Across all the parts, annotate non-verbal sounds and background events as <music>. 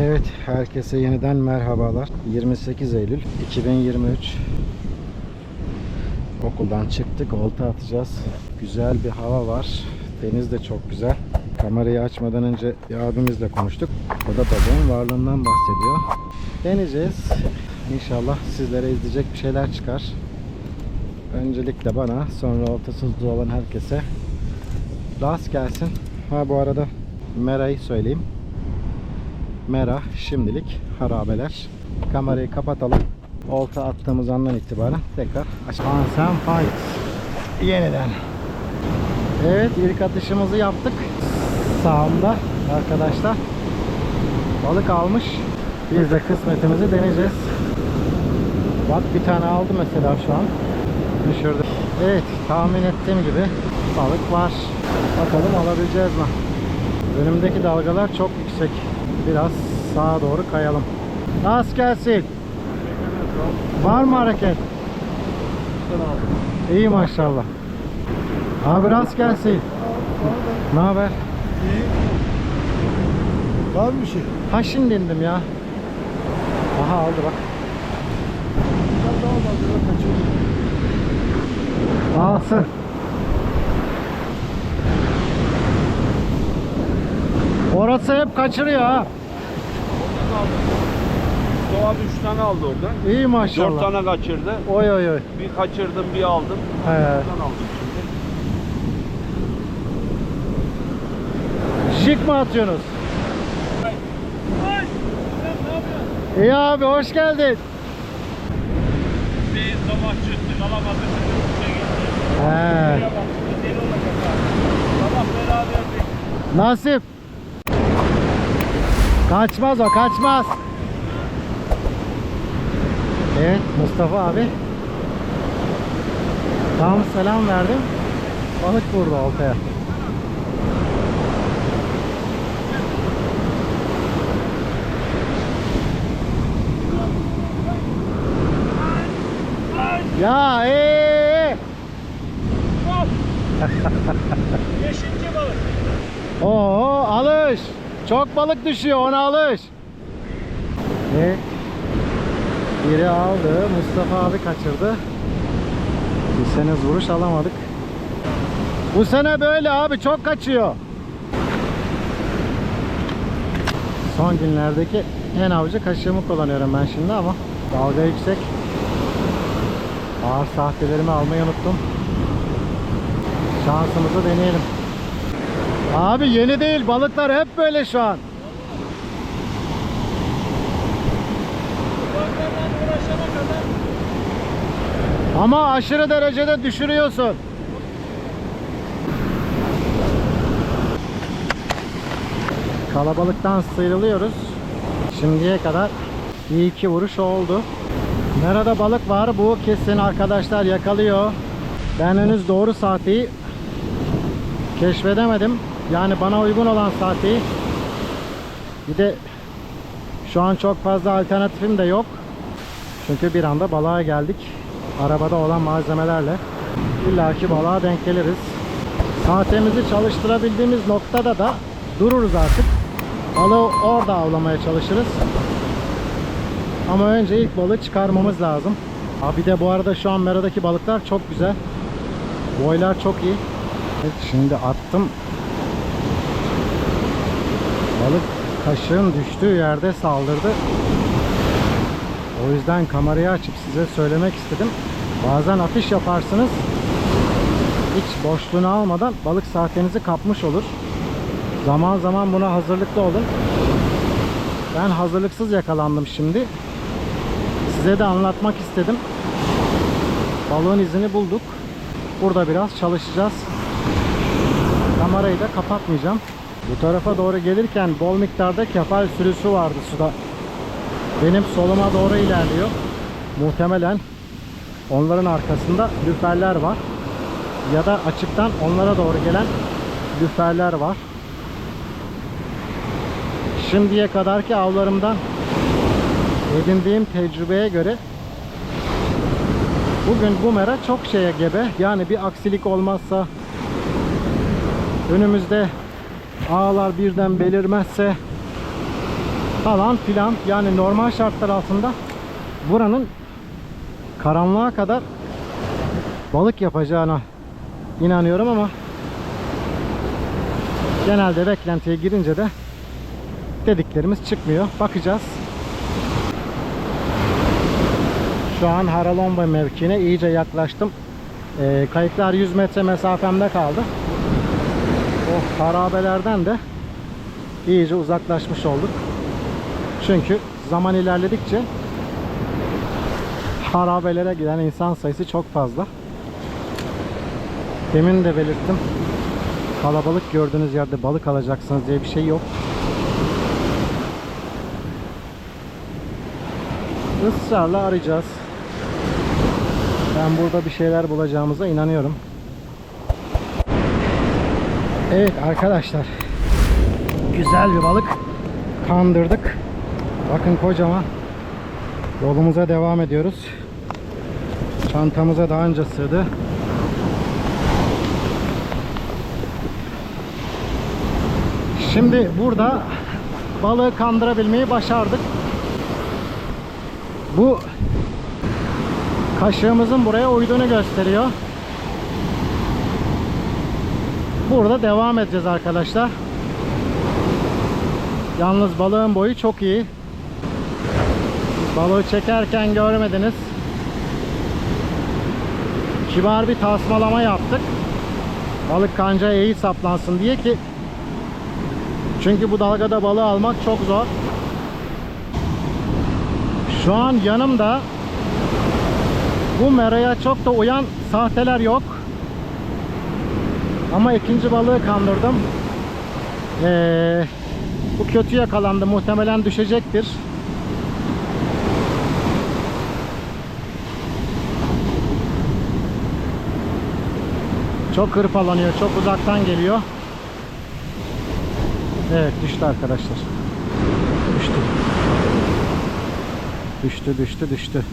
Evet, herkese yeniden merhabalar. 28 Eylül 2023. Okuldan çıktık, olta atacağız. Güzel bir hava var. Deniz de çok güzel. Kamerayı açmadan önce bir abimizle konuştuk. O da balığın varlığından bahsediyor. Deneyeceğiz. İnşallah sizlere izleyecek bir şeyler çıkar. Öncelikle bana, sonra oltasızlığı olan herkese rast gelsin. Ha bu arada Mera'yı söyleyeyim. Mera şimdilik harabeler. Kamerayı kapatalım. Olta attığımız andan itibaren tekrar aç. Fight. Yeniden. Evet ilk atışımızı yaptık. Sağımda arkadaşlar. Balık almış. Biz de kısmetimizi deneyeceğiz. Bak bir tane aldı mesela şu an. Düşürdü. Evet tahmin ettiğim gibi balık var. Bakalım alabileceğiz mi? Önümdeki dalgalar çok yüksek. Biraz sağa doğru kayalım. Rast gelsin. Var mı hareket? İyi maşallah. Abi rast gelsin. Ne haber? Var mı bir şey? Ha şimdi indim ya. Aha aldı bak. Alsın. Orası hep kaçırıyor ha. Mustafa abi 3 tane aldı oradan. İyi 4 maşallah. tane kaçırdı. Oy oy oy. Bir kaçırdım bir aldım. He. Aldım şimdi. Jig mi atıyorsunuz? İyi abi hoş geldin. Bir sabah çıktık alamadık. He. Sabah. Nasip. Kaçmaz o kaçmaz. Evet Mustafa abi. Tam selam verdim. Balık vurdu oltaya. Ya ee. Beşinci balık. Oo alış. Çok balık düşüyor ona alış. Ne? Biri aldı. Mustafa abi kaçırdı. Bir sene vuruş alamadık. Bu sene böyle abi çok kaçıyor. Son günlerdeki en avcı kaşığımı kullanıyorum ben şimdi ama dalga yüksek. Ağır sahtelerimi almayı unuttum. Şansımızı deneyelim. Abi yeni değil balıklar hep böyle şu an. Ama aşırı derecede düşürüyorsun. Kalabalıktan sıyrılıyoruz. Şimdiye kadar iyi iki vuruş oldu. Nerede balık var bu kesin arkadaşlar yakalıyor. Ben henüz doğru saati keşfedemedim. Yani bana uygun olan saati. Bir de şu an çok fazla alternatifim de yok. Çünkü bir anda balığa geldik. Arabada olan malzemelerle. İlla ki balığa denk geliriz. Saatimizi çalıştırabildiğimiz noktada da dururuz artık. Balığı orada avlamaya çalışırız. Ama önce ilk balığı çıkarmamız lazım. Ha bir de bu arada şu an meradaki balıklar çok güzel. Boylar çok iyi. Evet, şimdi attım. Balık kaşığın düştüğü yerde saldırdı. O yüzden kamerayı açıp size söylemek istedim. Bazen atış yaparsınız. Hiç boşluğunu almadan balık saatinizi kapmış olur. Zaman zaman buna hazırlıklı olun. Ben hazırlıksız yakalandım şimdi. Size de anlatmak istedim. Balığın izini bulduk. Burada biraz çalışacağız. Kamerayı da kapatmayacağım. Bu tarafa doğru gelirken bol miktarda kefal sürüsü vardı suda. Benim soluma doğru ilerliyor. Muhtemelen onların arkasında lüferler var. Ya da açıktan onlara doğru gelen lüferler var. Şimdiye kadarki avlarımdan edindiğim tecrübeye göre bugün bu mera çok şeye gebe. Yani bir aksilik olmazsa önümüzde ağlar birden belirmezse falan filan yani normal şartlar altında buranın karanlığa kadar balık yapacağına inanıyorum ama genelde beklentiye girince de dediklerimiz çıkmıyor. Bakacağız. Şu an Haralomba mevkine iyice yaklaştım. Ee, kayıklar 100 metre mesafemde kaldı. O harabelerden de iyice uzaklaşmış olduk. Çünkü zaman ilerledikçe harabelere giden insan sayısı çok fazla. Demin de belirttim. Kalabalık gördüğünüz yerde balık alacaksınız diye bir şey yok. Israrla arayacağız. Ben burada bir şeyler bulacağımıza inanıyorum. Evet arkadaşlar. Güzel bir balık kandırdık. Bakın kocaman. Yolumuza devam ediyoruz. Çantamıza daha önce sığdı. Şimdi burada balığı kandırabilmeyi başardık. Bu kaşığımızın buraya uyduğunu gösteriyor. Burada devam edeceğiz arkadaşlar. Yalnız balığın boyu çok iyi. Balığı çekerken görmediniz. Kibar bir tasmalama yaptık. Balık kancaya iyi saplansın diye ki çünkü bu dalgada balığı almak çok zor. Şu an yanımda bu meraya çok da uyan sahteler yok. Ama ikinci balığı kandırdım. Ee, bu kötü yakalandı. Muhtemelen düşecektir. Çok hırpalanıyor. Çok uzaktan geliyor. Evet düştü arkadaşlar. Düştü. Düştü düştü düştü.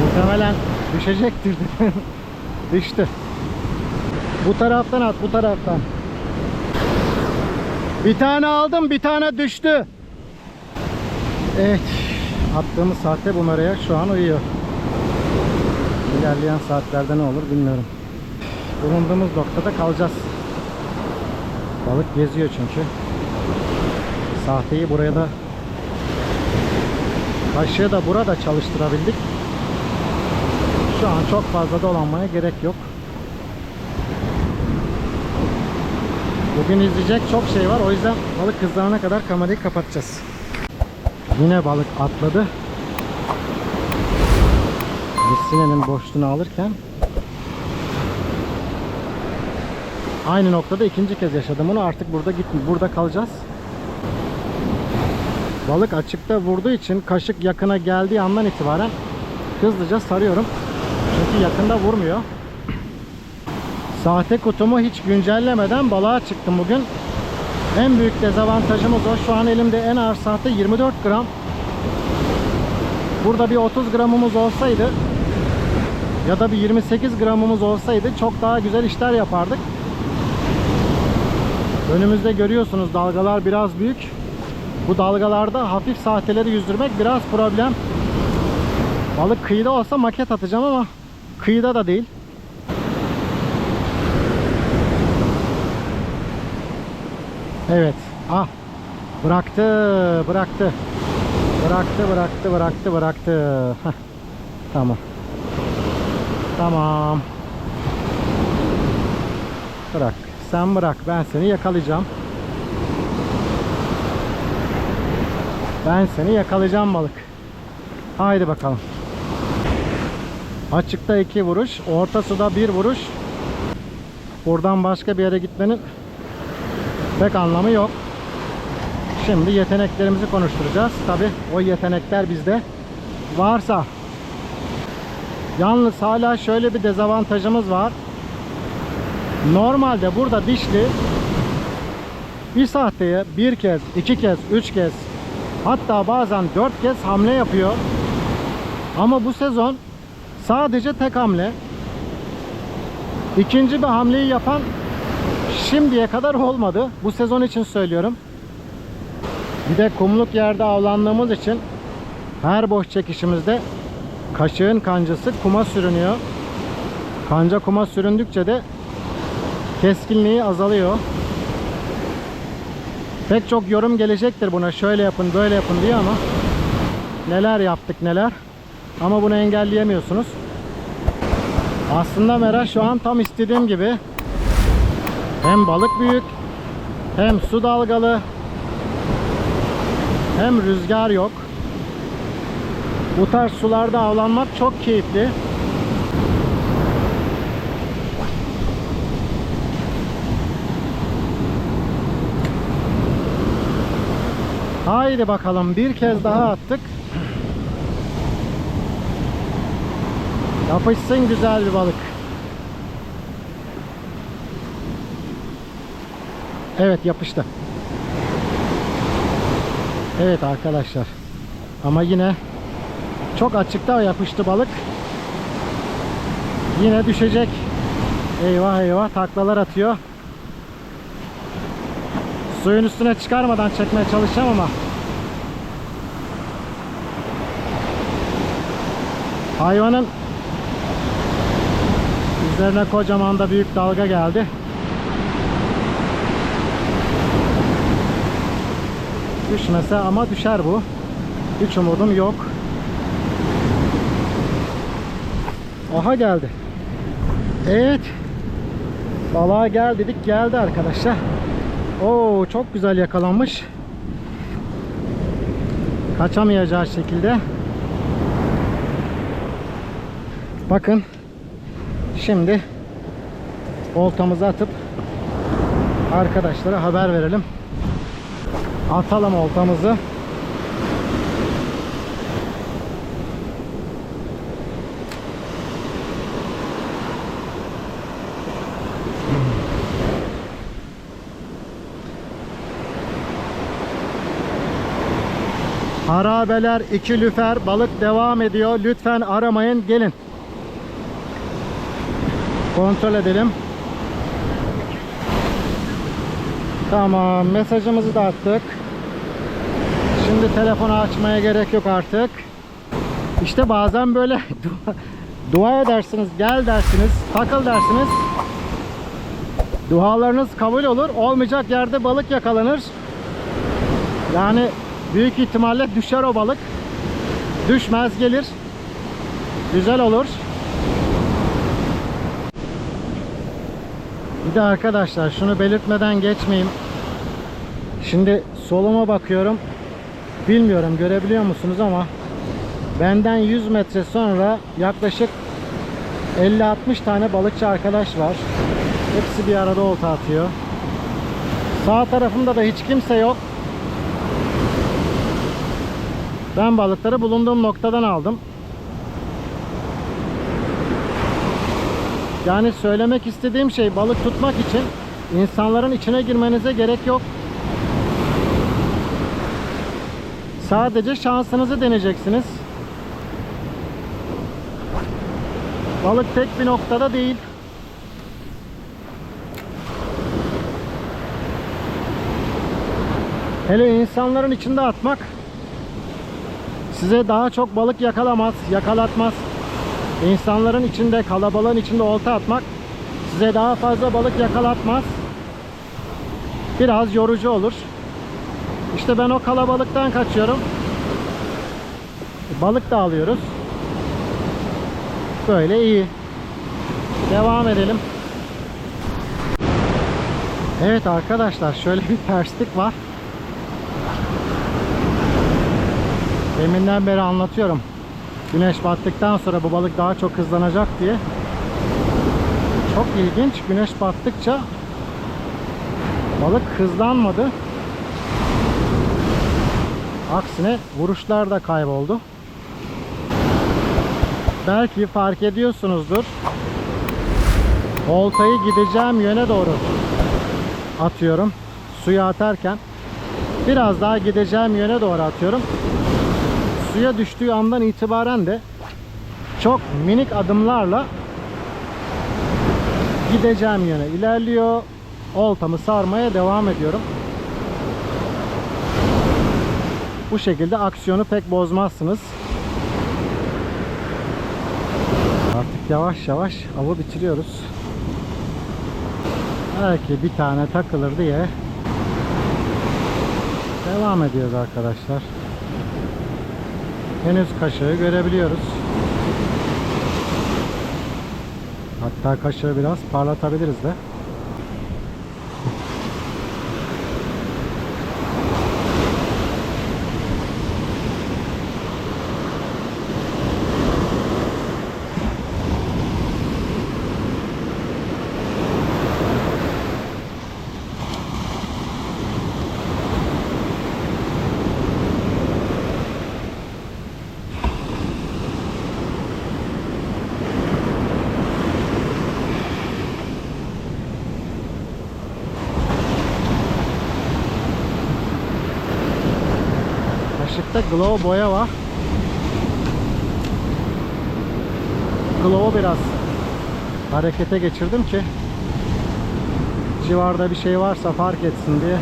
Muhtemelen düşecektir. <laughs> düştü. Bu taraftan at bu taraftan. Bir tane aldım bir tane düştü. Evet. Attığımız saatte bu meraya şu an uyuyor. İlerleyen saatlerde ne olur bilmiyorum. Bulunduğumuz noktada kalacağız. Balık geziyor çünkü. Sahteyi buraya da kaşığı da burada çalıştırabildik. Şu an çok fazla dolanmaya gerek yok. Bugün izleyecek çok şey var. O yüzden balık kızlarına kadar kamerayı kapatacağız. Yine balık atladı. Misinenin boşluğunu alırken aynı noktada ikinci kez yaşadım bunu. Artık burada git burada kalacağız. Balık açıkta vurduğu için kaşık yakına geldiği andan itibaren hızlıca sarıyorum. Çünkü yakında vurmuyor. Sahte kutumu hiç güncellemeden balığa çıktım bugün. En büyük dezavantajımız o. Şu an elimde en ağır sahte 24 gram. Burada bir 30 gramımız olsaydı ya da bir 28 gramımız olsaydı çok daha güzel işler yapardık. Önümüzde görüyorsunuz dalgalar biraz büyük. Bu dalgalarda hafif sahteleri yüzdürmek biraz problem. Balık kıyıda olsa maket atacağım ama kıyıda da değil. Evet. Ah. Bıraktı, bıraktı. Bıraktı, bıraktı, bıraktı, bıraktı. Heh. Tamam. Tamam. Bırak. Sen bırak. Ben seni yakalayacağım. Ben seni yakalayacağım balık. Haydi bakalım. Açıkta iki vuruş, orta suda bir vuruş. Buradan başka bir yere gitmenin pek anlamı yok. Şimdi yeteneklerimizi konuşturacağız. Tabi o yetenekler bizde varsa. Yalnız hala şöyle bir dezavantajımız var. Normalde burada dişli bir sahteye bir kez, iki kez, üç kez hatta bazen dört kez hamle yapıyor. Ama bu sezon sadece tek hamle. İkinci bir hamleyi yapan şimdiye kadar olmadı. Bu sezon için söylüyorum. Bir de kumluk yerde avlandığımız için her boş çekişimizde kaşığın kancası kuma sürünüyor. Kanca kuma süründükçe de keskinliği azalıyor. Pek çok yorum gelecektir buna şöyle yapın böyle yapın diye ama neler yaptık neler ama bunu engelleyemiyorsunuz. Aslında Mera şu an tam istediğim gibi hem balık büyük hem su dalgalı hem rüzgar yok. Bu tarz sularda avlanmak çok keyifli. Haydi bakalım bir kez daha attık. Yapışsın güzel bir balık. Evet yapıştı. Evet arkadaşlar. Ama yine çok açıkta yapıştı balık. Yine düşecek. Eyvah eyvah taklalar atıyor. Suyun üstüne çıkarmadan çekmeye çalışacağım ama hayvanın üzerine kocaman da büyük dalga geldi. Düşmese ama düşer bu. Hiç umudum yok. Aha geldi. Evet. Balığa gel dedik geldi arkadaşlar. Oo çok güzel yakalanmış. Kaçamayacağı şekilde. Bakın. Şimdi oltamızı atıp arkadaşlara haber verelim. Atalım oltamızı. Harabeler iki lüfer balık devam ediyor. Lütfen aramayın gelin. Kontrol edelim. Tamam mesajımızı da attık. Şimdi telefonu açmaya gerek yok artık. İşte bazen böyle <laughs> dua, dua edersiniz, gel dersiniz, takıl dersiniz. Dualarınız kabul olur. Olmayacak yerde balık yakalanır. Yani büyük ihtimalle düşer o balık. Düşmez gelir. Güzel olur. De arkadaşlar şunu belirtmeden geçmeyeyim. Şimdi soluma bakıyorum. Bilmiyorum görebiliyor musunuz ama benden 100 metre sonra yaklaşık 50-60 tane balıkçı arkadaş var. Hepsi bir arada olta atıyor. Sağ tarafımda da hiç kimse yok. Ben balıkları bulunduğum noktadan aldım. Yani söylemek istediğim şey balık tutmak için insanların içine girmenize gerek yok. Sadece şansınızı deneyeceksiniz. Balık tek bir noktada değil. Hele insanların içinde atmak size daha çok balık yakalamaz, yakalatmaz. İnsanların içinde, kalabalığın içinde olta atmak size daha fazla balık yakalatmaz. Biraz yorucu olur. İşte ben o kalabalıktan kaçıyorum. Balık da alıyoruz. Böyle iyi. Devam edelim. Evet arkadaşlar şöyle bir terslik var. Deminden beri anlatıyorum. Güneş battıktan sonra bu balık daha çok hızlanacak diye. Çok ilginç. Güneş battıkça balık hızlanmadı. Aksine vuruşlar da kayboldu. Belki fark ediyorsunuzdur. Oltayı gideceğim yöne doğru atıyorum. Suya atarken biraz daha gideceğim yöne doğru atıyorum. Suya düştüğü andan itibaren de çok minik adımlarla gideceğim yöne ilerliyor. Oltamı sarmaya devam ediyorum. Bu şekilde aksiyonu pek bozmazsınız. Artık yavaş yavaş avı bitiriyoruz. Belki bir tane takılır diye devam ediyoruz arkadaşlar. Henüz kaşığı görebiliyoruz. Hatta kaşığı biraz parlatabiliriz de. Kaşıkta glow boya var. Glow'u biraz harekete geçirdim ki civarda bir şey varsa fark etsin diye.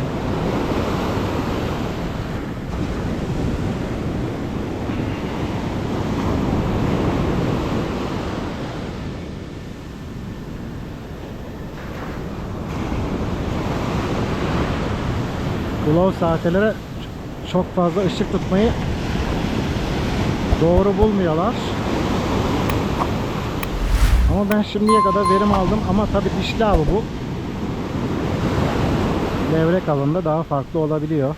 Glow saateleri çok fazla ışık tutmayı doğru bulmuyorlar. Ama ben şimdiye kadar verim aldım ama tabi dişli avı bu. Levrek avında daha farklı olabiliyor.